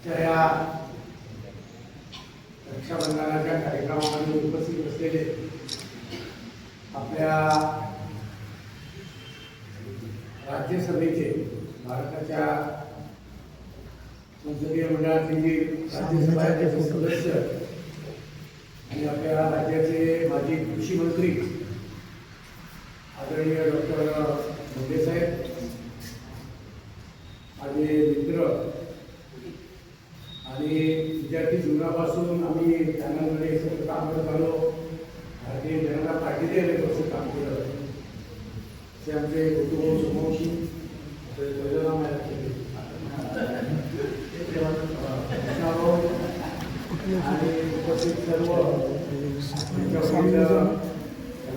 या रक्षाबंधनाच्या कार्यक्रमामध्ये उपस्थित असलेले आपल्या राज्यसभेचे भारताच्या संसदीय मंडळातील राज्यसभाचे सदस्य आणि आपल्या राज्याचे माजी कृषी मंत्री आदरणीय डॉक्टर मोदे साहेब माझे मित्र आणि विद्यार्थी जीवनापासून आम्ही चॅनलमध्ये सतत काम करत आलो भारतीय जनता पार्टीने अनेक वर्ष काम केलं ते आमचे कुटुंब समोशी पहिलं नाव आहे कृष्णाभाऊ आणि उपस्थित सर्व त्यांच्या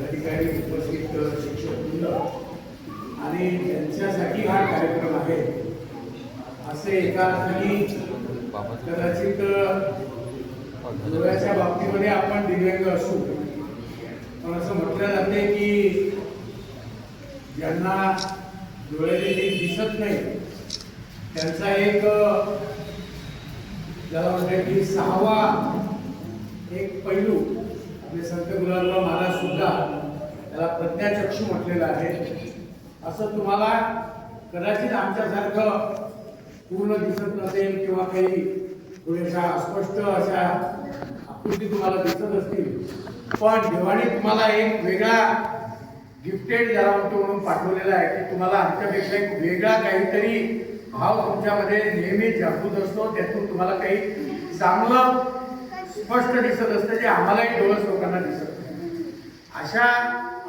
अधिकारी उपस्थित शिक्षक वृंद आणि त्यांच्यासाठी हा कार्यक्रम आहे. असे एका अर्थाने कदाचित डोळ्याच्या बाबतीमध्ये आपण दिव्यांग असू. पण असं म्हटलं जाते की ज्यांना डोळ्याने दिसत नाही त्यांचा एक ज्याला म्हणतात की सहावा एक पैलू आपले संत गुलाबराव महाराज सुद्धा त्याला प्रज्ञाचक्षू म्हटलेलं आहे. असं तुम्हाला कदाचित आमच्यासारखं पूर्ण दिसत नसेल किंवा काही थोड्याशा अस्पष्ट अशा आकृती तुम्हाला दिसत असतील. पण देवाने तुम्हाला एक वेगळा गिफ्टेड ज्याला म्हणतो म्हणून पाठवलेला आहे की तुम्हाला आमच्यापेक्षा एक वेगळा काहीतरी भाव तुमच्यामध्ये नेहमी जागृत असतो. त्यातून तुम्हाला काही चांगलं स्पष्ट दिसत असतं जे आम्हालाही डोळस लोकांना दिसत नाही. अशा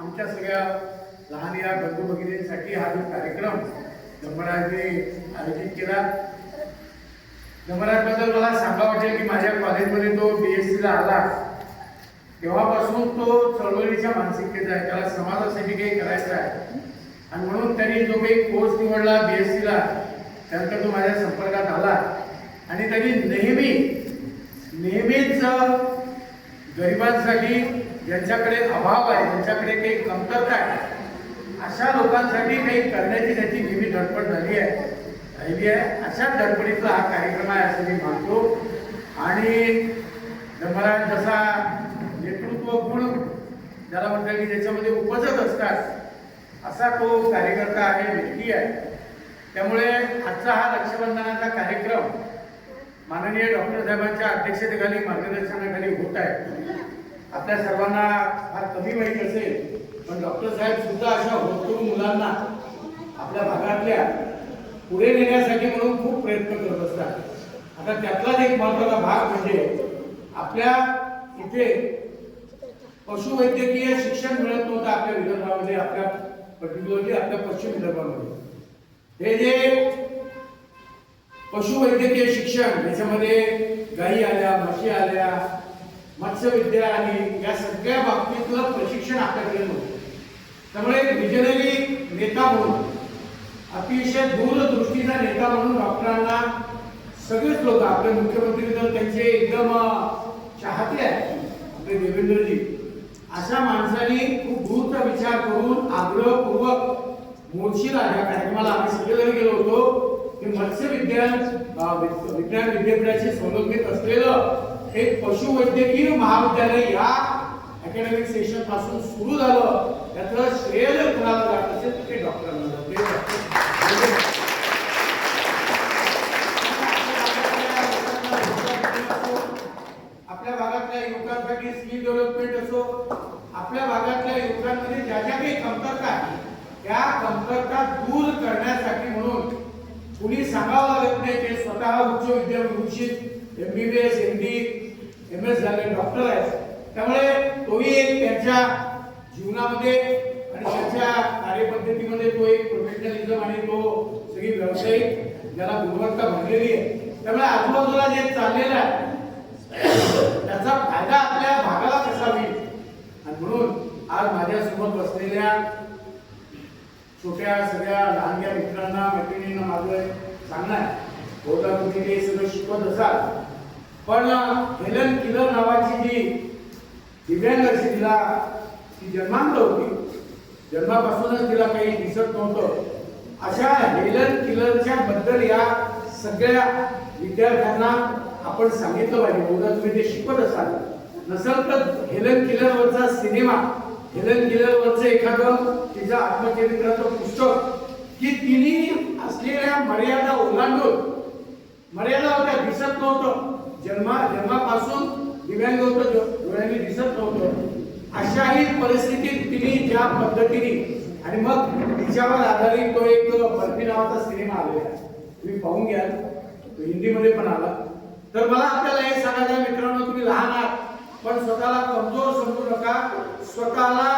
आमच्या सगळ्या लहान या बंधू भगिनींसाठी हा जो कार्यक्रम धर्मराजने आयोजित केला. धर्मराजबद्दल मला सांगा वाटेल की माझ्या कॉलेजमध्ये तो बी एस सीला आला. तेव्हापासून तो चळवळीच्या मानसिकतेचा आहे. त्याला समाजासाठी काही करायचं आहे. आणि म्हणून त्यांनी जो काही कोर्स निवडला बी एस सीला त्यानंतर तो माझ्या संपर्कात आला. आणि त्यांनी नेहमी नेहमीच गरिबांसाठी ज्यांच्याकडे अभाव आहे ज्यांच्याकडे काही कमतरता आहे अशा लोकांसाठी काही करण्याची त्याची नेहमी धडपड झाली आहे. राहिली आहे. अशा धडपडीचा हा कार्यक्रम आहे असं मी मानतो. आणि धर्मराज जसा नेतृत्व गुण ज्याला म्हणतात की ज्याच्यामध्ये उपजत असतात असा तो कार्यकर्ता आहे व्यक्ती आहे. त्यामुळे आजचा हा रक्षाबंधनाचा कार्यक्रम माननीय डॉक्टर साहेबांच्या अध्यक्षतेखाली मार्गदर्शनाखाली होत आहे. आपल्या सर्वांना फार कमी माहिती असेल पण डॉक्टर साहेब सुद्धा अशा होतकरू मुलांना आपल्या भागातल्या पुढे नेण्यासाठी म्हणून खूप प्रयत्न करत असतात. आता त्यातलाच एक महत्त्वाचा भाग म्हणजे आपल्या इथे पशुवैद्यकीय शिक्षण मिळत नव्हतं आपल्या विदर्भामध्ये आपल्या पर्टिक्युलरली आपल्या पश्चिम विदर्भामध्ये. हे जे पशुवैद्यकीय शिक्षण याच्यामध्ये गायी आल्या म्हशी आल्या मत्स्यविद्या आणि या सगळ्या बाबतीतलं प्रशिक्षण आपल्याकडे नव्हतं त्यामुळे विजनरी नेता म्हणून अतिशय दूरदृष्टीचा नेता म्हणून डॉक्टरांना सगळेच लोक आपले मुख्यमंत्री तर त्यांचे एकदम चाहते आहेत. आपले देवेंद्रजी अशा माणसांनी खूप दूरचा विचार करून आग्रहपूर्वक मोर्शीला या कार्यक्रमाला आम्ही सगळेजण गेलो होतो. की मत्स्य विज्ञान विज्ञान विद्यापीठाशी संलग्नित असलेलं एक पशुवैद्यकीय महाविद्यालय या अकॅडमिक सेशनपासून सुरू झालं. त्याचं श्रेय जर कुणाला जात असेल ते डॉक्टरांना डॉक्टर- आपल्या भागातल्या युवकांसाठी स्किल डेव्हलपमेंट असो आपल्या भागातल्या युवकांमध्ये ज्या ज्या काही कमतरता आहेत, त्या कमतरता दूर करण्यासाठी म्हणून कुणी सांगावं लागत नाही ते स्वतः उच्च विद्यापीठ M B B S M S झाले डॉक्टर आहेत. त्यामुळे तोही एक त्यांच्या जीवनामध्ये आणि त्याच्या कार्यपद्धतीमध्ये तो एक प्रोफेशनलिझम आणि तो सगळी व्यावसायिक ज्याला गुणवत्ता भरलेली आहे. त्यामुळे आजूबाजूला जे चाललेलं आहे त्याचा फायदा आपल्या भागाला कसा होईल? आणि म्हणून आज माझ्यासोबत बसलेल्या छोट्या सगळ्या लहानग्या मित्रांना मैत्रिणींना माझं सांगणार होता तुम्ही ते सगळं शिकवत असाल पण हेलन किलर नावाची जी दिव्यांग अशी तिला ती जन्मांत होती. जन्मापासूनच तिला काही दिसत नव्हतं. अशा हेलन किलरच्या बद्दल या सगळ्या विद्यार्थ्यांना आपण सांगितलं पाहिजे. उद्या तुम्ही ते शिकवत असाल. नसेल तर हेलन किलरवरचा सिनेमा हेलन किलरवरचं एखादं तिचं आत्मचरित्राचं पुस्तक की तिने असलेल्या मर्यादा ओलांडून मर्यादा होत्या दिसत नव्हतं. जन्मा जन्मापासून दिव्यांग होतं डोळ्यांनी दिसत नव्हतं. अशाही परिस्थितीत तिने ज्या पद्धतीने आणि मग तिच्यावर आधारित तो एक बर्फी नावाचा सिनेमा आलेला आहे. तुम्ही पाहून घ्या तो हिंदीमध्ये पण आला. तर मला आपल्याला हे सांगायचं मित्रांनो तुम्ही लहान आहात पण स्वतःला कमजोर समजू नका. स्वतःला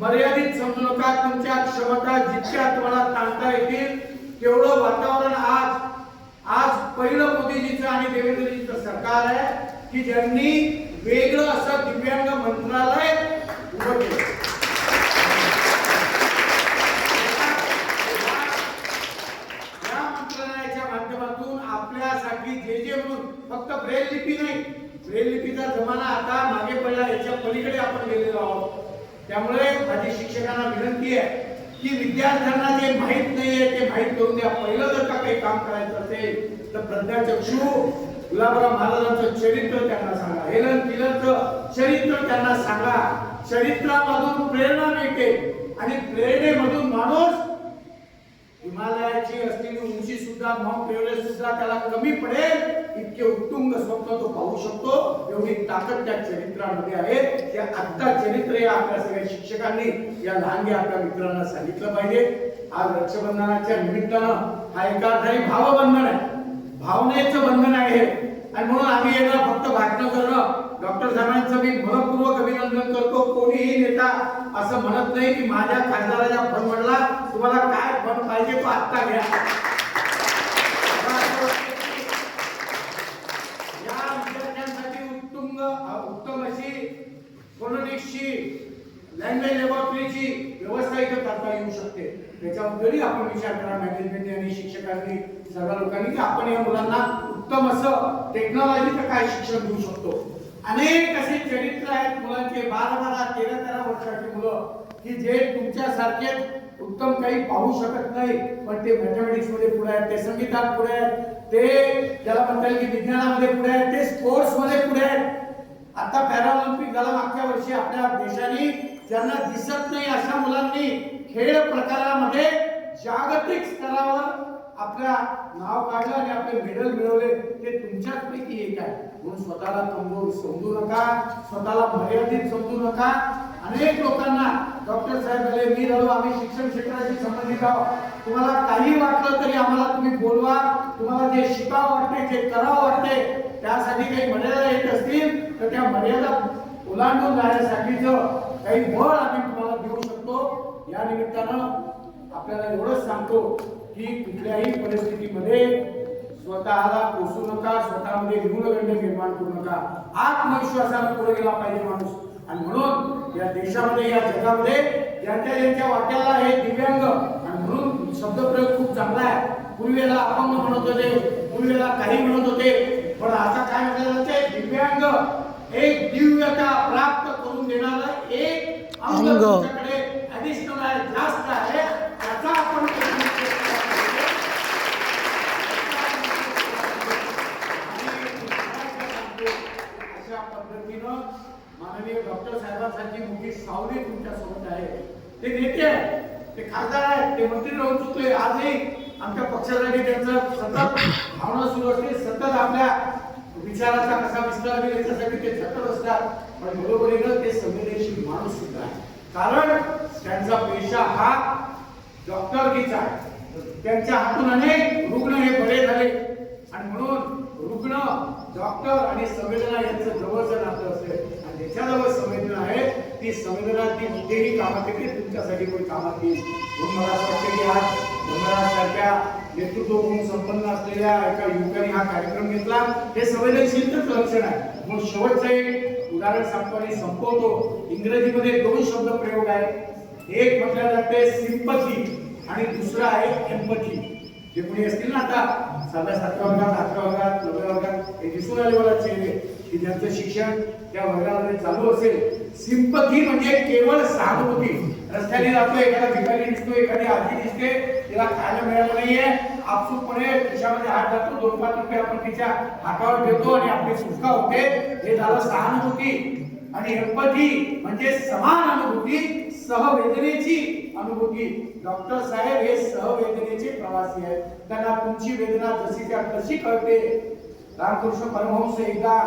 मर्यादित समजू नका. तुमच्या क्षमता जितक्या तुम्हाला ताणता येतील तेवढं वातावरण आज पहिलं मोदीजीचं आणि देवेंद्रजीचं सरकार आहे की ज्यांनी वेगळं असं दिव्यांग मंत्रालय उभं केलं या मंत्रालयाच्या माध्यमातून आपल्यासाठी जे जे म्हणून फक्त ब्रेल लिपी नाही ब्रेल लिपीचा जमाना आता मागे पडला याच्या पलीकडे आपण गेलेलो आहोत. त्यामुळे माझी शिक्षकांना विनंती आहे की विद्यार्थ्यांना जे माहीत नाहीये ते माहीत करून द्या. पहिलं जर का काही काम करायचं असेल तर प्रज्ञाचक्षू गुलाबराव महाराजांचं चरित्र त्यांना सांगा. हेलन किलनचं चरित्र त्यांना सांगा. चरित्रामधून प्रेरणा मिळते आणि प्रेरणेमधून माणूस हिमालयाची असलेली उंची सुद्धा माउंट एव्हरेस्ट सुद्धा त्याला कमी पडेल इतके उत्तुंग स्वप्न तो पाहू शकतो. एवढी ताकद त्या चरित्रामध्ये आहे. ते आत्ता चरित्र या आपल्या सगळ्या शिक्षकांनी या लहानग्या आपल्या मित्रांना सांगितलं पाहिजे. आज रक्षाबंधनाच्या निमित्तानं हा एका भावबंधन आहे. भावनेचं बंधन आहे. आणि म्हणून आम्ही यांना फक्त भाषण करणं डॉक्टर साहेबांचं मी मनपूर्वक अभिनंदन करतो. कोणीही नेता असं म्हणत नाही की माझ्या खासदाराच्या फंड म्हणला तुम्हाला काय फंड पाहिजे तो आत्ता घ्या. या विद्यार्थ्यांसाठी उत्तुंग उत्तम अशी फोनोनिक्सची लँग्वेज लॅबोरेटरीची व्यवस्था इथं करता येऊ शकते. त्याच्याबद्दलही आपण विचार करा मॅनेजमेंटने आणि शिक्षकांनी सगळ्या लोकांनी की आपण या मुलांना उत्तम असं टेक्नॉलॉजीचं काय शिक्षण देऊ शकतो? अनेक असे चरित्र आहेत मुलांचे बारा बारा तेरा तेरा वर्षाची मुलं की जे तुमच्यासारखे उत्तम काही पाहू शकत नाही पण ते मॅथमॅटिक्समध्ये पुढे आहेत ते संगीतात पुढे आहेत ते त्याला म्हणता येईल की विज्ञानामध्ये पुढे आहेत ते स्पोर्ट्समध्ये पुढे आहेत. आता पॅराऑलिम्पिक झाला मागच्या वर्षी आपल्या देशाने ज्यांना दिसत नाही अशा मुलांनी खेळ प्रकारामध्ये जागतिक स्तरावर आपल्या नाव काढलं आणि आपले मेडल मिळवले ते तुमच्याच पैकी एक आहे. म्हणून स्वतःला कमजोर समजू नका स्वतःला मर्यादित समजू नका. अनेक लोकांना डॉक्टर साहेब आले मी झालो आम्ही शिक्षण क्षेत्राशी संबंधित आहोत. तुम्हाला काही वाटलं तरी आम्हाला तुम्ही बोलवा तुम्हाला जे शिकावं वाटते जे करावं वाटते त्यासाठी काही मर्यादा येत असतील तर त्या मर्यादा ओलांडून जाण्यासाठीचं काही बळ आम्ही या निमित्तानं आपल्याला एवढंच सांगतो की कुठल्याही परिस्थितीमध्ये स्वतःला पोसू नका स्वतःमध्ये न्यूनगंड निर्माण करू नका. आत्मविश्वासानं पुढे गेला पाहिजे माणूस. आणि म्हणून या देशामध्ये या जगामध्ये ज्यांच्या ज्यांच्या वाट्याला हे दिव्यांग आणि म्हणून शब्दप्रयोग खूप चांगला आहे. पूर्वेला अपंग म्हणत होते पूर्वेला काही म्हणत होते पण आता काय म्हटलं जाते? दिव्यांग. एक दिव्यता प्राप्त करून देणारं एक अंग अंग. तुमच्याकडे जास्त आहे त्याचा आपण अशा पद्धतीनं माननीय डॉक्टर साहेबांसारखी मोठी सावली तुमच्यासोबत आहे ते नेते आहेत ते खासदार आहेत ते मंत्री राहून चुकले आजही आमच्या पक्षासाठी त्यांचं सतत भावना सुरू असते सतत आपल्या विचाराचा कसा विस्तार होईल याच्यासाठी ते सतत असतात पण बरोबरीनं ते संवेदनशील माणूस सुद्धा आहे कारण त्यांचा पेशा हा डॉक्टरकीचा आहे. त्यांच्या हातून अनेक रुग्ण हे बरे झाले. आणि म्हणून रुग्ण डॉक्टर आणि संवेदना यांचं जवळचं नातं असेल आणि ज्याच्याजवळ संवेदना आहे ती संवेदना ती कुठेही कामात येते तुमच्यासाठी पण कामात येईल. म्हणून मला असं वाटतं की आज सारख्या नेतृत्व म्हणून संपन्न असलेल्या एका युवकाने हा कार्यक्रम घेतला. हे संवेदनशीलच लक्षण आहे. म्हणून शेवटचं एक उदाहरण सांगतो आणि संपवतो. इंग्रजीमध्ये दोन शब्द प्रयोग आहे एक म्हटलं जाते सिंपथी आणि दुसरं आहे एम्पथी जे कोणी असतील ना आता साध्या सातव्या वर्गात अकरा वर्गात नवव्या वर्गात हे दिसून आले मला चेहरे की ज्यांचं शिक्षण त्या वर्गामध्ये चालू असेल. सिंपथी म्हणजे केवळ सहानुभूती. रस्त्याने जातो एखादा भिकारी दिसतो एखादी आजी दिसते तिला खायला मिळालं नाहीये आपसुकपणे खिशामध्ये हात जातो दोन पाच रुपये आपण तिच्या हातावर ठेवतो आणि आपली सुटका होते. हे झालं सहानुभूती. आणि एम्पथी म्हणजे समान अनुभूती सहवेदनेची अनुभूती. डॉक्टर साहेब हे सहवेदनेचे प्रवासी आहेत. त्यांना तुमची वेदना जशी त्या तशी कळते. रामकृष्ण परमहंस एकदा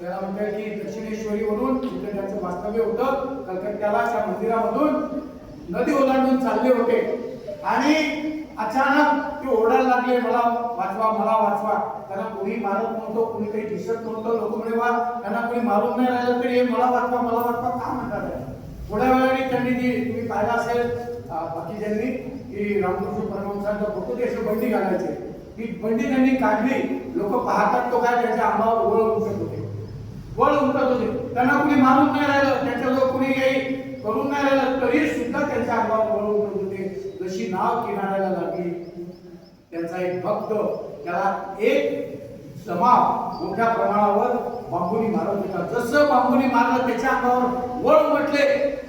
त्याला म्हणतात की दक्षिणेश्वरीवरून तिथे त्यांचं वास्तव्य होतं. कलकत्त्याला त्या मंदिरामधून नदी ओलांडून चालले होते. आणि अचानक ते ओरडायला लागले मला वाचवा मला वाचवा. त्यांना कोणी मारत नव्हतं कोणी काही दिसत नव्हतं. लोक म्हणे वा त्यांना कोणी मारून नाही राहिलं तरी हे मला वाचवा मला वाचवा. का म्हणतात थोड्या वेळाने त्यांनी जी तुम्ही पाहिला असेल बाकी बाकीच्यांनी की रामकृष्ण परमहंसांचा फोटो ते असे बंडी घालायचे. ही बंडी त्यांनी काढली. लोक पाहतात तो काय त्यांच्या आंबावर ओळ उमटत होते. वळ उमटत होते. त्यांना कुणी मारून नाही राहिलं. त्यांच्याजवळ कुणी काही करून नाही राहिलं. तरी सुद्धा त्यांच्या आंबावर वळ उमटत होते. जशी नाव किनाऱ्याला लागली त्यांचा एक भक्त त्याला एक जमाव मोठ्या प्रमाणावर बांबुनी मारत होता. जसं बांबुनी मारलं त्याच्या अंगावर वळ म्हटले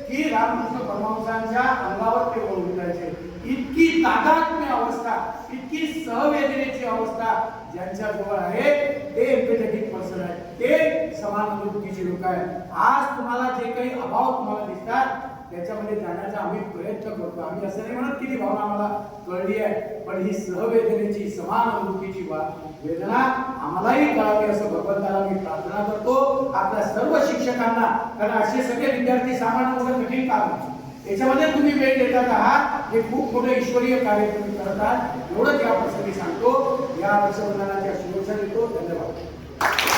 की रामकृष्ण परमहंसांच्या अंगावर ते वळ उठायचे. इतकी तादात्म्य अवस्था इतकी सहवेदनेची अवस्था ज्यांच्या जवळ आहे ते एम्पेथेटिक पर्सन आहे ते समानुभूतीचे लोक आहेत. आज तुम्हाला जे काही अभाव तुम्हाला दिसतात त्याच्यामध्ये जाण्याचा आम्ही प्रयत्न करतो. आम्ही असं नाही म्हणत की ती भावना आम्हाला कळली आहे पण ही सहवेदनेची समान अनुभूतीची वेदना आम्हालाही कळावी असं भगवंताला मी प्रार्थना करतो. आपल्या सर्व शिक्षकांना कारण असे सगळे विद्यार्थी सामान्य मोठं कठीण काम याच्यामध्ये तुम्ही वेळ देतात आहात. हे खूप मोठं ईश्वरीय कार्य तुम्ही करत आहात एवढंच या प्रसंगी सांगतो. या वर्षवंदनाच्या शुभेच्छा देतो. धन्यवाद.